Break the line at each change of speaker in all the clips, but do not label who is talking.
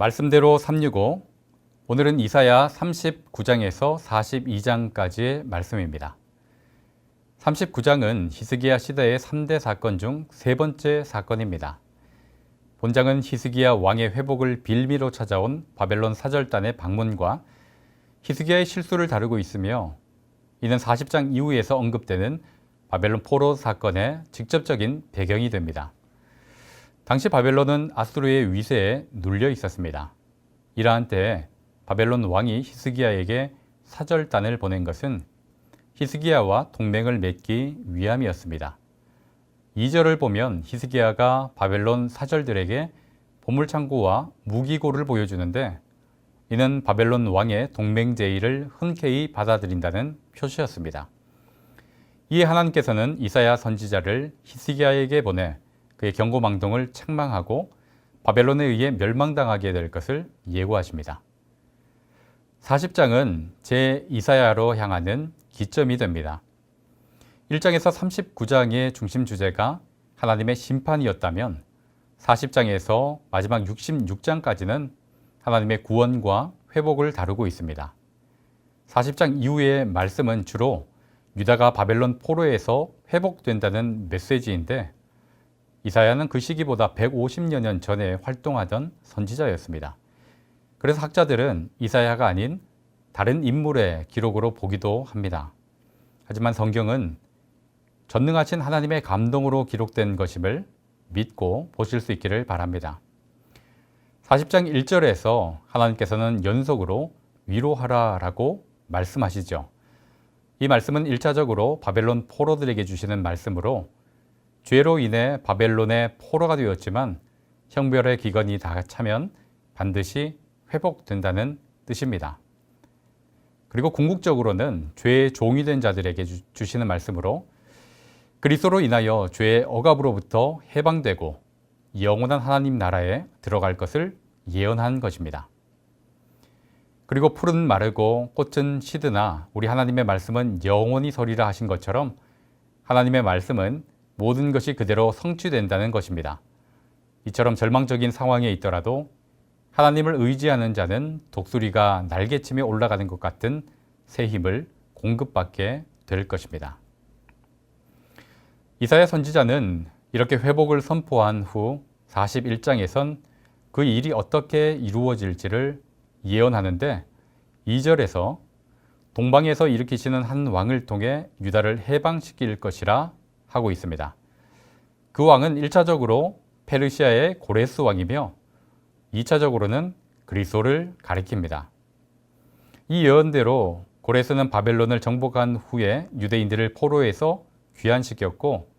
말씀대로 365 오늘은 이사야 39장에서 42장까지의 말씀입니다. 39장은 히스기야 시대의 3대 사건 중 세 번째 사건입니다. 본장은 히스기야 왕의 회복을 빌미로 찾아온 바벨론 사절단의 방문과 히스기야의 실수를 다루고 있으며 이는 40장 이후에서 언급되는 바벨론 포로 사건의 직접적인 배경이 됩니다. 당시 바벨론은 아수르의 위세에 눌려 있었습니다. 이러한 때 바벨론 왕이 히스기야에게 사절단을 보낸 것은 히스기야와 동맹을 맺기 위함이었습니다. 2절을 보면 히스기야가 바벨론 사절들에게 보물창고와 무기고를 보여주는데 이는 바벨론 왕의 동맹 제의를 흔쾌히 받아들인다는 표시였습니다. 이에 하나님께서는 이사야 선지자를 히스기야에게 보내 그의 경고망동을 책망하고 바벨론에 의해 멸망당하게 될 것을 예고하십니다. 40장은 제 이사야로 향하는 기점이 됩니다. 1장에서 39장의 중심 주제가 하나님의 심판이었다면 40장에서 마지막 66장까지는 하나님의 구원과 회복을 다루고 있습니다. 40장 이후의 말씀은 주로 유다가 바벨론 포로에서 회복된다는 메시지인데 이사야는 그 시기보다 150여 년 전에 활동하던 선지자였습니다. 그래서 학자들은 이사야가 아닌 다른 인물의 기록으로 보기도 합니다. 하지만 성경은 전능하신 하나님의 감동으로 기록된 것임을 믿고 보실 수 있기를 바랍니다. 40장 1절에서 하나님께서는 연속으로 위로하라 라고 말씀하시죠. 이 말씀은 1차적으로 바벨론 포로들에게 주시는 말씀으로 죄로 인해 바벨론의 포로가 되었지만 형별의 기근이 다 차면 반드시 회복된다는 뜻입니다. 그리고 궁극적으로는 죄의 종이 된 자들에게 주시는 말씀으로 그리스도로 인하여 죄의 억압으로부터 해방되고 영원한 하나님 나라에 들어갈 것을 예언한 것입니다. 그리고 풀은 마르고 꽃은 시드나 우리 하나님의 말씀은 영원히 서리라 하신 것처럼 하나님의 말씀은 모든 것이 그대로 성취된다는 것입니다. 이처럼 절망적인 상황에 있더라도 하나님을 의지하는 자는 독수리가 날개침에 올라가는 것 같은 새 힘을 공급받게 될 것입니다. 이사야 선지자는 이렇게 회복을 선포한 후 41장에선 그 일이 어떻게 이루어질지를 예언하는데 2절에서 동방에서 일으키시는 한 왕을 통해 유다를 해방시킬 것이라 하고 있습니다. 그 왕은 1차적으로 페르시아의 고레스 왕이며 2차적으로는 그리스도를 가리킵니다. 이 예언대로 고레스는 바벨론을 정복한 후에 유대인들을 포로에서 귀환시켰고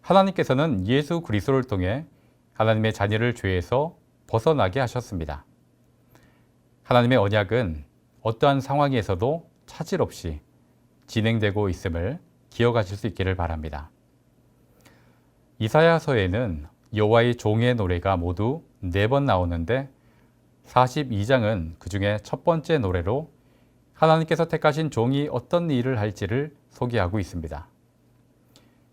하나님께서는 예수 그리스도를 통해 하나님의 자녀를 죄에서 벗어나게 하셨습니다. 하나님의 언약은 어떠한 상황에서도 차질 없이 진행되고 있음을 기억하실 수 있기를 바랍니다. 이사야서에는 여호와의 종의 노래가 모두 네 번 나오는데 42장은 그 중에 첫 번째 노래로 하나님께서 택하신 종이 어떤 일을 할지를 소개하고 있습니다.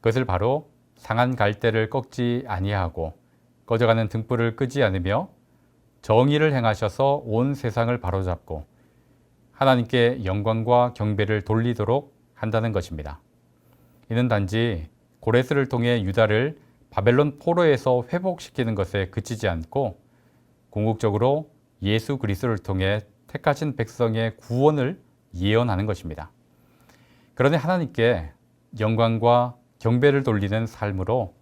그것을 바로 상한 갈대를 꺾지 아니하고 꺼져가는 등불을 끄지 않으며 정의를 행하셔서 온 세상을 바로잡고 하나님께 영광과 경배를 돌리도록 한다는 것입니다. 이는 단지 고레스를 통해 유다를 바벨론 포로에서 회복시키는 것에 그치지 않고 궁극적으로 예수 그리스도를 통해 택하신 백성의 구원을 예언하는 것입니다. 그러니 하나님께 영광과 경배를 돌리는 삶으로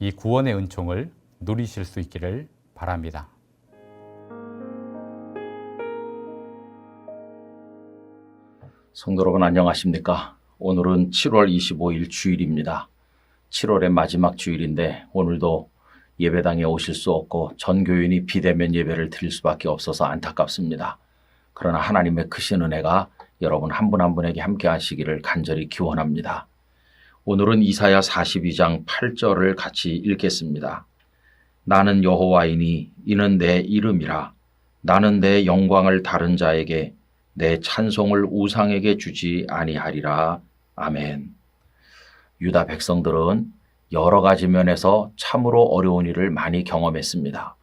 이 구원의 은총을 누리실 수 있기를 바랍니다.
성도 여러분 안녕하십니까? 오늘은 7월 25일 주일입니다. 7월의 마지막 주일인데 오늘도 예배당에 오실 수 없고 전 교인이 비대면 예배를 드릴 수밖에 없어서 안타깝습니다. 그러나 하나님의 크신 은혜가 여러분 한 분한 분에게 함께 하시기를 간절히 기원합니다. 오늘은 이사야 42장 8절을 같이 읽겠습니다. 나는 여호와이니 이는 내 이름이라 나는 내 영광을 다른 자에게 내 찬송을 우상에게 주지 아니하리라. 아멘. 유다 백성들은 여러 가지 면에서 참으로 어려운 일을 많이 경험했습니다.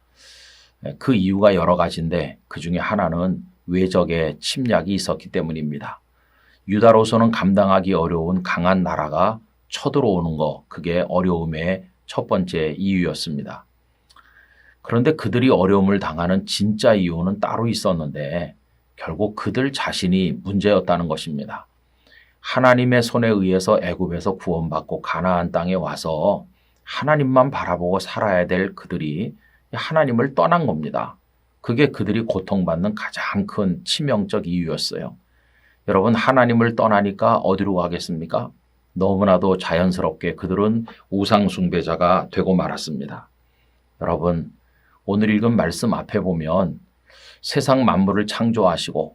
그 이유가 여러 가지인데 그 중에 하나는 외적의 침략이 있었기 때문입니다. 유다로서는 감당하기 어려운 강한 나라가 쳐들어오는 거, 그게 어려움의 첫 번째 이유였습니다. 그런데 그들이 어려움을 당하는 진짜 이유는 따로 있었는데 결국 그들 자신이 문제였다는 것입니다. 하나님의 손에 의해서 애굽에서 구원받고 가나안 땅에 와서 하나님만 바라보고 살아야 될 그들이 하나님을 떠난 겁니다. 그게 그들이 고통받는 가장 큰 치명적 이유였어요. 여러분, 하나님을 떠나니까 어디로 가겠습니까? 너무나도 자연스럽게 그들은 우상 숭배자가 되고 말았습니다. 여러분, 오늘 읽은 말씀 앞에 보면 세상 만물을 창조하시고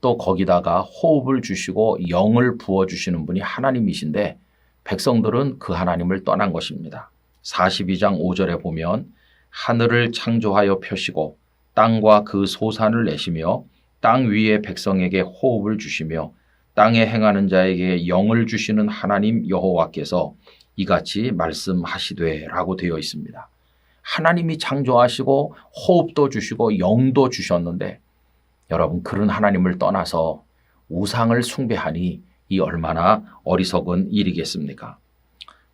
또 거기다가 호흡을 주시고 영을 부어주시는 분이 하나님이신데 백성들은 그 하나님을 떠난 것입니다. 42장 5절에 보면 하늘을 창조하여 펴시고 땅과 그 소산을 내시며 땅 위의 백성에게 호흡을 주시며 땅에 행하는 자에게 영을 주시는 하나님 여호와께서 이같이 말씀하시되라고 되어 있습니다. 하나님이 창조하시고 호흡도 주시고 영도 주셨는데 여러분 그런 하나님을 떠나서 우상을 숭배하니 이 얼마나 어리석은 일이겠습니까?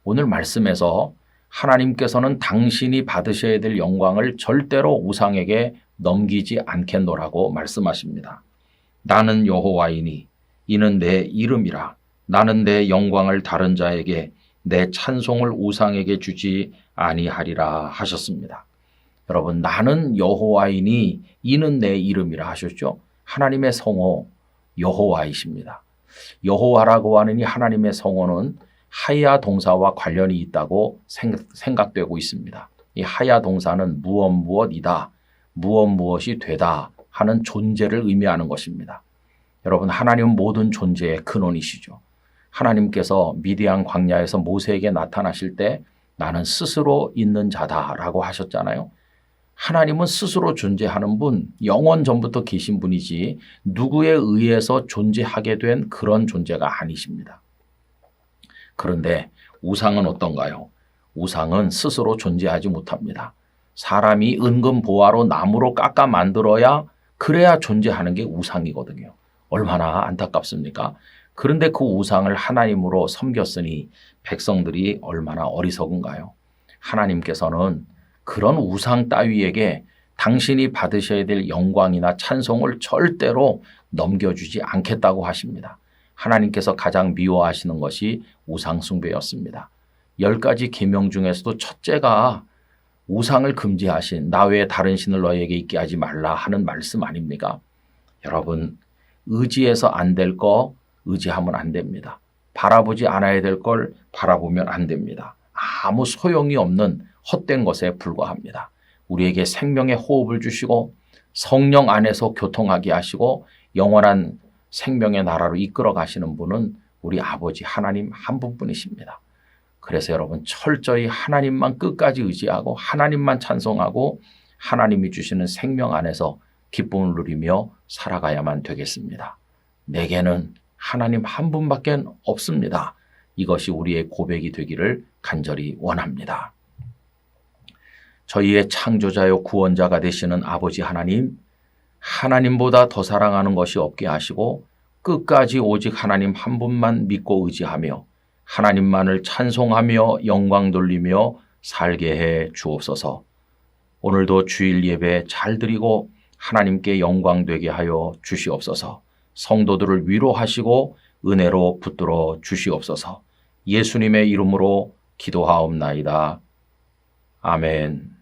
오늘 말씀에서 하나님께서는 당신이 받으셔야 될 영광을 절대로 우상에게 넘기지 않겠노라고 말씀하십니다. 나는 여호와이니 이는 내 이름이라 나는 내 영광을 다른 자에게 내 찬송을 우상에게 주지 아니하리라 하셨습니다. 여러분 나는 여호와이니 이는 내 이름이라 하셨죠. 하나님의 성호 여호와이십니다. 여호와라고 하는 이 하나님의 성호는 하야 동사와 관련이 있다고 생각 되고 있습니다. 이 하야 동사는 무엇 무엇이다, 무엇 무엇이 되다 하는 존재를 의미하는 것입니다. 여러분 하나님은 모든 존재의 근원이시죠. 하나님께서 미디안 광야에서 모세에게 나타나실 때 나는 스스로 있는 자다라고 하셨잖아요. 하나님은 스스로 존재하는 분, 영원 전부터 계신 분이지 누구에 의해서 존재하게 된 그런 존재가 아니십니다. 그런데 우상은 어떤가요? 우상은 스스로 존재하지 못합니다. 사람이 은근 보화로 나무로 깎아 만들어야 그래야 존재하는 게 우상이거든요. 얼마나 안타깝습니까? 그런데 그 우상을 하나님으로 섬겼으니 백성들이 얼마나 어리석은가요? 하나님께서는 그런 우상 따위에게 당신이 받으셔야 될 영광이나 찬송을 절대로 넘겨주지 않겠다고 하십니다. 하나님께서 가장 미워하시는 것이 우상숭배였습니다. 열 가지 계명 중에서도 첫째가 우상을 금지하신 나 외에 다른 신을 너에게 있게 하지 말라 하는 말씀 아닙니까? 여러분 의지해서 안 될 거 의지하면 안 됩니다. 바라보지 않아야 될 걸 바라보면 안 됩니다. 아무 소용이 없는 헛된 것에 불과합니다. 우리에게 생명의 호흡을 주시고 성령 안에서 교통하게 하시고 영원한 생명의 나라로 이끌어 가시는 분은 우리 아버지 하나님 한 분뿐이십니다. 그래서 여러분 철저히 하나님만 끝까지 의지하고 하나님만 찬송하고 하나님이 주시는 생명 안에서 기쁨을 누리며 살아가야만 되겠습니다. 내게는 하나님 한 분밖에 없습니다. 이것이 우리의 고백이 되기를 간절히 원합니다. 저희의 창조자요 구원자가 되시는 아버지 하나님, 하나님보다 더 사랑하는 것이 없게 하시고 끝까지 오직 하나님 한 분만 믿고 의지하며 하나님만을 찬송하며 영광 돌리며 살게 해 주옵소서. 오늘도 주일 예배 잘 드리고 하나님께 영광 되게 하여 주시옵소서. 성도들을 위로하시고 은혜로 붙들어 주시옵소서. 예수님의 이름으로 기도하옵나이다. 아멘.